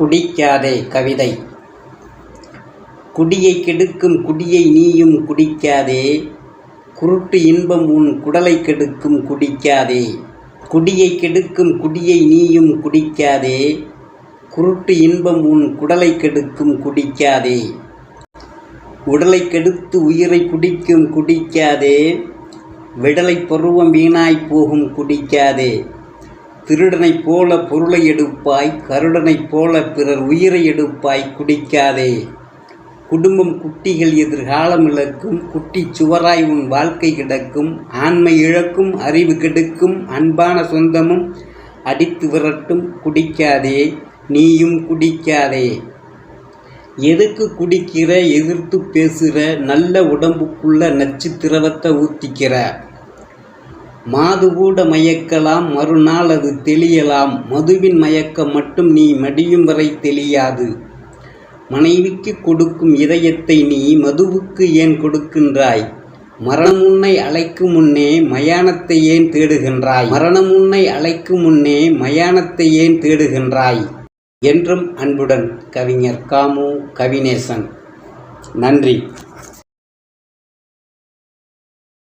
குடிக்காதே கவிதை. குடியை கெடுக்கும் குடியை நீயும் குடிக்காதே. குருட்டு இன்பம் உன் குடலை கெடுக்கும் குடிக்காதே. குடியை கெடுக்கும் குடியை நீயும் குடிக்காதே. குருட்டு இன்பம் உன் குடலை கெடுக்கும் குடிக்காதே. உடலை கெடுத்து உயிரை குடிக்கும் குடிக்காதே. விடலை பருவம் வீணாய் போகும் குடிக்காதே. திருடனைப் போல பொருளை எடுப்பாய் கருடனைப் போல பிறர் உயிரை எடுப்பாய் குடிக்காதே. குடும்பம் குட்டிகள் எதிர்காலம் இழக்கும் குட்டி சுவராய் உன் வாழ்க்கை கிடக்கும் ஆண்மை இழக்கும் அறிவு கெடுக்கும் அன்பான சொந்தமும் அடித்து விரட்டும் குடிக்காதே. நீயும் குடிக்காதே. எதுக்கு குடிக்கிற எதிர்த்து பேசுகிற நல்ல உடம்புக்குள்ள நச்சு திரவத்தை ஊத்திக்கிற? மாது கூட மயக்கலாம் மறுநாள் அது தெளியலாம். மதுவின் மயக்கம் மட்டும் நீ மடியும் வரை தெளியாது. மனைவிக்கு கொடுக்கும் இதயத்தை நீ மதுவுக்கு ஏன் கொடுக்கின்றாய்? மரணமுன்னை அழைக்கும் முன்னே மயானத்தை ஏன் தேடுகின்றாய்? மரணமுன்னை அழைக்கும் முன்னே மயானத்தை ஏன் தேடுகின்றாய்? என்றும் அன்புடன் கவிஞர் காமு கவிநேசன் நன்றி.